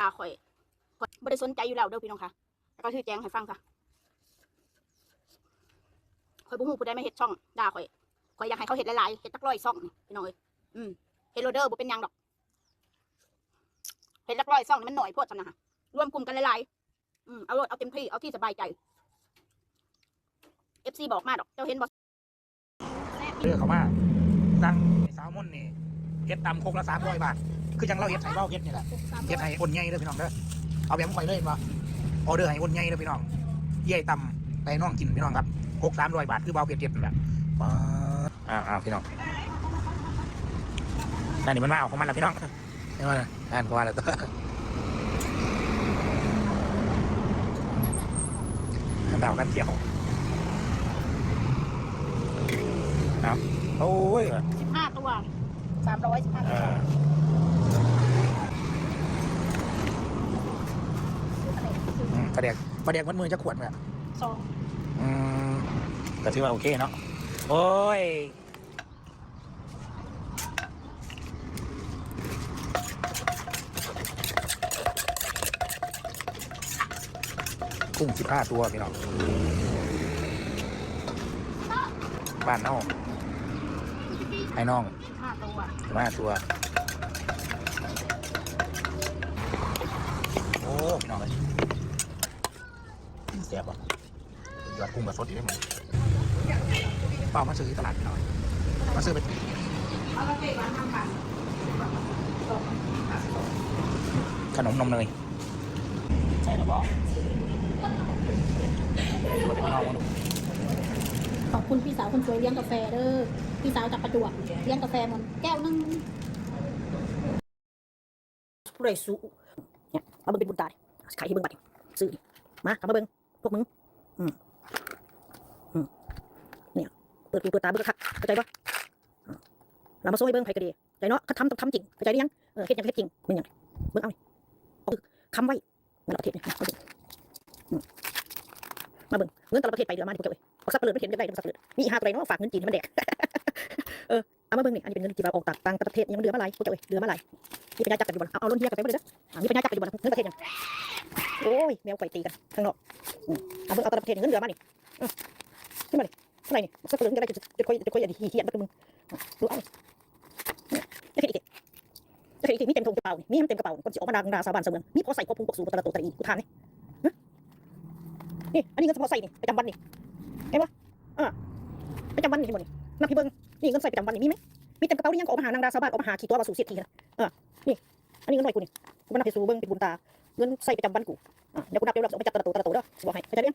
ตาข่อยข่อยบ่ได้สนใจอยู่แล้วเด้อพี่น้องค่ะแล้วก็ชื่อแจ้งให้ฟังค่ะข่อยบ่ฮู้ผู้ใดมาเฮ็ดช่องด่าข่อยข่อยอยากให้เขาเฮ็ดหลายๆเฮ็ดจักร้อยช่องนี่พี่น้องเอ้ยอืมเฮ็ดโรเดอร์บ่เป็นยังดอกเฮ็ดจักร้อยช่องนี่มันหน่อยโพดซะนะค่ะรวมกลุ่มกันหลายๆอืมเอาโลดเอาเต็มที่เอาที่สบายใจ FC บอกมาดอกเจ้าเห็นบ่แซ่บเลือกเขามานั่งสาวมุ่นนี่เฮ็ดตำโคกละสามร้อยบาท คือจังเราเฮ็ดไห้เบ้าเฮ็ดนี่แหละเฮ็ดไห้คนใหญ่เด้อพี่น้องเด้อเอาแบบข่อยเลยมาออเดอร์ไห้คนใหญ่เด้อพี่น้องเยี่ยตำไปน้องกินพี่น้องครับโคกสามร้อยบาทคือเบ้าเฮ็ดเฮ็ดนี่แหละป๊าดอ้าวอ้าวพี่น้องนั่นนี่มันมาเอาของมันแล้วพี่น้องนี่ว่านั่นก็ว่าแล้วตัวดาวกันเกี่ยวเอาโอ้ยสิบห้าตัวสามร้อยสิบห้าเอตัว ออืมประเด็กประเด็กวัดมือจะขวดไหมอะสองอืมแต่ถือว่าโอเคเนาะโอ้ยกุ้งสิบห้าตัวพี่น้องบ้านนอกไอ้น้องสิบห้าตัวสิบห้าตัว โอ้พี่น้องเลยเสียบอะยอดกุ้งกับสดอีกได้ไหมเปล่ามาซื้อที่ตลาดพี่น้อยมาซื้อไปเอาไปเก็บมาทำค่ะขนมนมเนยใช่หรือเปล่าตัวที่มันเอามาดูขอบคุณพี่สาวคนสวยเลี้ยงกาแฟเด้อพี่สาวจากประจวบเลี้ยงกาแฟมันแก้วหนึงผู้ใดสู้เนี่ยมาเบิ่งเป็นบุญตาดิขายให้เบิ่งบัดนี้ซื้อดิมาทำมาเบิ่ง พวกมึง อืมอืมเนี่ยเปิดหูเปิดตาเบิ่งคักเข้าใจปะเรามาโซ่ให้เบิ่งไผก็ดีใจเนาะเขาทำต้องทำจริงเข้าใจหรือยัง เออเฮ็ดยังเฮ็ดจริงมึงยังเบิ่งเอานี่เอาคำไว้นั่นเอาประเทศเนี่ยมาเบิ่งเงินแต่ละประเทศไปเดือนมาดิพวกเจ้าเอ้ยเอาสักเปลือกไม่เห็นจะได้สักเปลือกมีห้าตัวไหนเนาะฝากเงินจีนให้มันแดกเออเอามาเบิ่งนี่อันนี้เป็นเงินที่ว่าออกต่างต่างประเทศยังมันเดือมาหลพวกเจ้าเอ้ยเดือมาหลายมีปัญญาจับกันอยู่บ่ล่ะเอาเอาล้นเฮียกันไปบ่เลยเด้ออ่ามีปัญญาจับกันอยู่บ่ล่ะเงินประเทศยัง โอ้ยแมวไฟตีกันข้างนอกเอาเบิ่งเอาตะประเทนเงินเหลือมานี่ขึ้นมาดิเท่าไหร่นี่สักเปลือกจะได้จุดจุดค่อยจุดค่อยอันนี้เหี้ยนบัดมึงอะดูเอาเนี่ยจะเห็นอีกจะเห็นอีกมีเต็มถุงกระเป๋านี่มีมันเต็มกระเป๋าคนสิออกมาดังดาสาวบ้านสมือมีพอใส่พอพุงพกสูงตะละตัวตะอีกูทานนี่นี่อันนี้เงินพาะใส่นี่ประจำวันนี่เห็นปะอ่าประจำวันนี่เห็นบ่นี่นับพี่เบิ่งนี่เงินใส่ประจำวันนี่มีไหมมีเต็มกระเป๋านี่ยังก็ออกมาหานางดาสาวบ้านออกมาหาขี่ตัวมาสู่เสียทีนะอ่านี่อันนี้เงินหน่อยกูนี่กูมานับให้สูเบิ้งเป็นบุญตา เงินใส่ประจำวันกูอะเดี๋